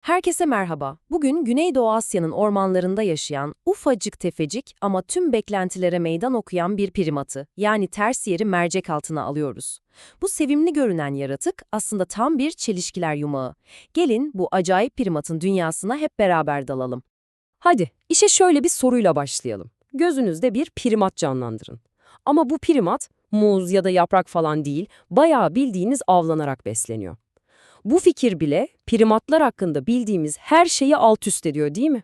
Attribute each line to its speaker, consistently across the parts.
Speaker 1: Herkese merhaba. Bugün Güneydoğu Asya'nın ormanlarında yaşayan, ufacık tefecik ama tüm beklentilere meydan okuyan bir primatı, yani tersiyeri mercek altına alıyoruz. Bu sevimli görünen yaratık aslında tam bir çelişkiler yumağı. Gelin bu acayip primatın dünyasına hep beraber dalalım.
Speaker 2: Hadi, işe şöyle bir soruyla başlayalım. Gözünüzde bir primat canlandırın. Ama bu primat, muz ya da yaprak falan değil, bayağı bildiğiniz avlanarak besleniyor. Bu fikir bile primatlar hakkında bildiğimiz her şeyi alt üst ediyor değil mi?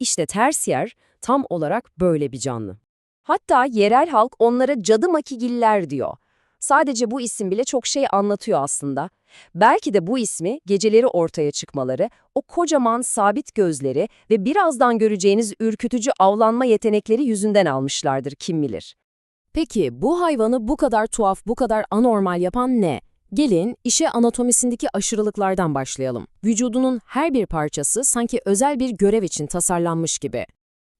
Speaker 2: İşte tersiyer tam olarak böyle bir canlı.
Speaker 1: Hatta yerel halk onlara cadı makigiller diyor. Sadece bu isim bile çok şey anlatıyor aslında. Belki de bu ismi geceleri ortaya çıkmaları, o kocaman sabit gözleri ve birazdan göreceğiniz ürkütücü avlanma yetenekleri yüzünden almışlardır kim bilir.
Speaker 2: Peki bu hayvanı bu kadar tuhaf, bu kadar anormal yapan ne? Gelin işe anatomisindeki aşırılıklardan başlayalım. Vücudunun her bir parçası sanki özel bir görev için tasarlanmış gibi.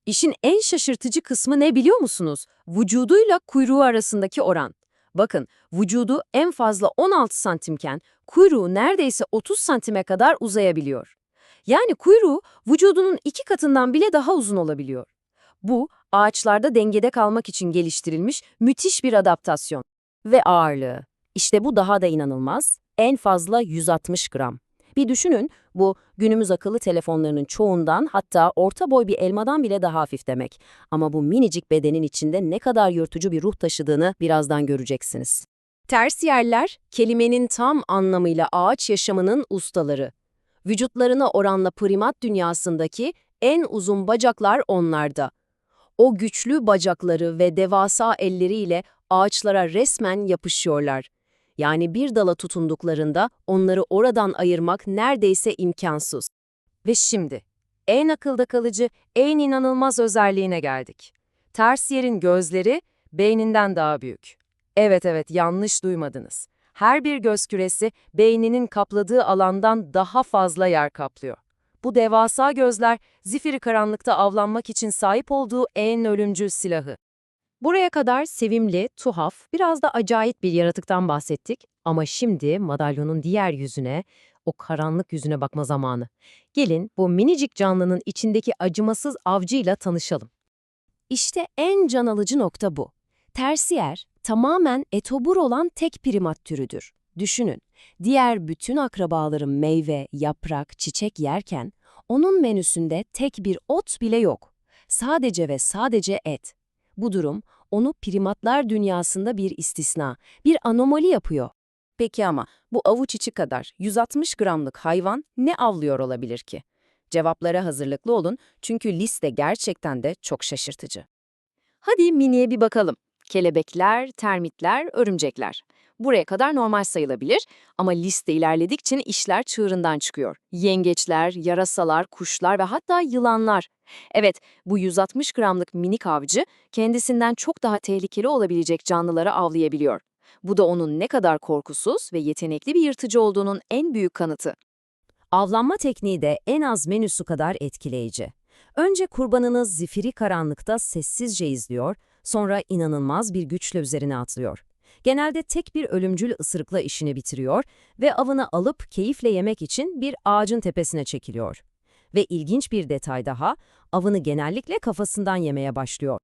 Speaker 1: İşin en şaşırtıcı kısmı ne biliyor musunuz? Vücuduyla kuyruğu arasındaki oran. Bakın, vücudu en fazla 16 santimken kuyruğu neredeyse 30 santime kadar uzayabiliyor. Yani kuyruğu vücudunun iki katından bile daha uzun olabiliyor. Bu, ağaçlarda dengede kalmak için geliştirilmiş müthiş bir adaptasyon. Ve ağırlığı. İşte bu daha da inanılmaz. En fazla 160 gram. Bir düşünün, bu günümüz akıllı telefonlarının çoğundan hatta orta boy bir elmadan bile daha hafif demek. Ama bu minicik bedenin içinde ne kadar yırtıcı bir ruh taşıdığını birazdan göreceksiniz. Tersiyerler, kelimenin tam anlamıyla ağaç yaşamının ustaları. Vücutlarına oranla primat dünyasındaki en uzun bacaklar onlarda. O güçlü bacakları ve devasa elleriyle ağaçlara resmen yapışıyorlar. Yani bir dala tutunduklarında onları oradan ayırmak neredeyse imkansız. Ve şimdi, en akılda kalıcı, en inanılmaz özelliğine geldik. Tersiyer'in gözleri beyninden daha büyük. Evet evet yanlış duymadınız. Her bir göz küresi beyninin kapladığı alandan daha fazla yer kaplıyor. Bu devasa gözler zifiri karanlıkta avlanmak için sahip olduğu en ölümcül silahı. Buraya kadar sevimli, tuhaf, biraz da acayip bir yaratıktan bahsettik ama şimdi madalyonun diğer yüzüne, o karanlık yüzüne bakma zamanı. Gelin bu minicik canlının içindeki acımasız avcıyla tanışalım. İşte en can alıcı nokta bu. Tersiyer, tamamen etobur olan tek primat türüdür. Düşünün, diğer bütün akrabaları meyve, yaprak, çiçek yerken, onun menüsünde tek bir ot bile yok. Sadece ve sadece et. Bu durum onu primatlar dünyasında bir istisna, bir anomali yapıyor. Peki ama bu avuç içi kadar 160 gramlık hayvan ne avlıyor olabilir ki? Cevaplara hazırlıklı olun çünkü liste gerçekten de çok şaşırtıcı. Hadi miniye bir bakalım. Kelebekler, termitler, örümcekler. Buraya kadar normal sayılabilir ama liste ilerledikçe işler çığırından çıkıyor. Yengeçler, yarasalar, kuşlar ve hatta yılanlar. Evet, bu 160 gramlık minik avcı kendisinden çok daha tehlikeli olabilecek canlıları avlayabiliyor. Bu da onun ne kadar korkusuz ve yetenekli bir yırtıcı olduğunun en büyük kanıtı. Avlanma tekniği de en az menüsü kadar etkileyici. Önce kurbanınız zifiri karanlıkta sessizce izliyor, sonra inanılmaz bir güçle üzerine atlıyor. Genelde tek bir ölümcül ısırıkla işini bitiriyor ve avını alıp keyifle yemek için bir ağacın tepesine çekiliyor. Ve ilginç bir detay daha, avını genellikle kafasından yemeye başlıyor.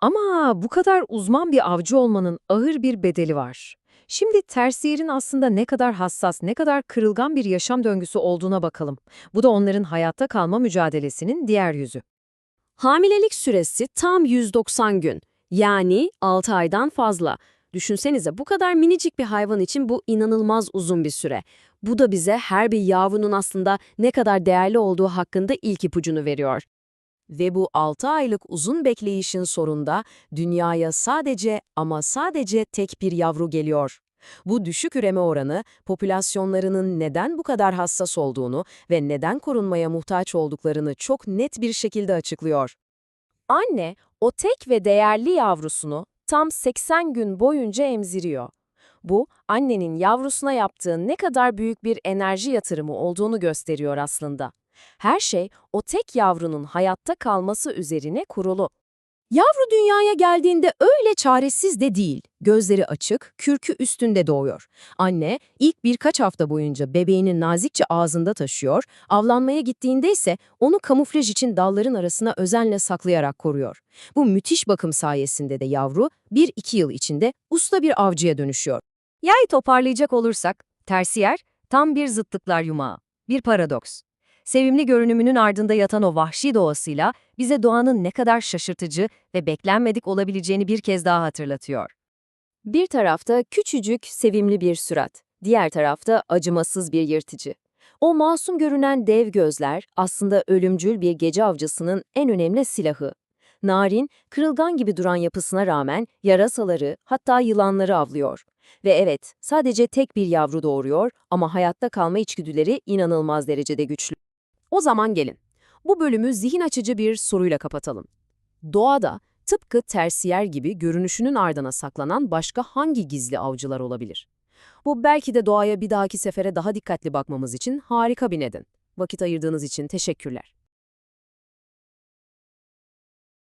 Speaker 1: Ama bu kadar uzman bir avcı olmanın ağır bir bedeli var. Şimdi tersiyerin aslında ne kadar hassas, ne kadar kırılgan bir yaşam döngüsü olduğuna bakalım. Bu da onların hayatta kalma mücadelesinin diğer yüzü. Hamilelik süresi tam 190 gün. Yani 6 aydan fazla. Düşünsenize bu kadar minicik bir hayvan için bu inanılmaz uzun bir süre. Bu da bize her bir yavrunun aslında ne kadar değerli olduğu hakkında ilk ipucunu veriyor. Ve bu 6 aylık uzun bekleyişin sonunda dünyaya sadece ama sadece tek bir yavru geliyor. Bu düşük üreme oranı, popülasyonlarının neden bu kadar hassas olduğunu ve neden korunmaya muhtaç olduklarını çok net bir şekilde açıklıyor. Anne, o tek ve değerli yavrusunu tam 80 gün boyunca emziriyor. Bu, annenin yavrusuna yaptığı ne kadar büyük bir enerji yatırımı olduğunu gösteriyor aslında. Her şey o tek yavrunun hayatta kalması üzerine kurulu. Yavru dünyaya geldiğinde öyle çaresiz de değil. Gözleri açık, kürkü üstünde doğuyor. Anne ilk birkaç hafta boyunca bebeğini nazikçe ağzında taşıyor, avlanmaya gittiğinde ise onu kamuflaj için dalların arasına özenle saklayarak koruyor. Bu müthiş bakım sayesinde de yavru 1-2 yıl içinde usta bir avcıya dönüşüyor.
Speaker 3: Yay toparlayacak olursak, tersiyer tam bir zıtlıklar yumağı, bir paradoks. Sevimli görünümünün ardında yatan o vahşi doğasıyla bize doğanın ne kadar şaşırtıcı ve beklenmedik olabileceğini bir kez daha hatırlatıyor.
Speaker 1: Bir tarafta küçücük, sevimli bir sürat, diğer tarafta acımasız bir yırtıcı. O masum görünen dev gözler aslında ölümcül bir gece avcısının en önemli silahı. Narin, kırılgan gibi duran yapısına rağmen yarasaları, hatta yılanları avlıyor. Ve evet, sadece tek bir yavru doğuruyor ama hayatta kalma içgüdüleri inanılmaz derecede güçlü. O zaman gelin, bu bölümü zihin açıcı bir soruyla kapatalım. Doğada tıpkı tersiyer gibi görünüşünün ardına saklanan başka hangi gizli avcılar olabilir? Bu belki de doğaya bir dahaki sefere daha dikkatli bakmamız için harika bir neden. Vakit ayırdığınız için teşekkürler.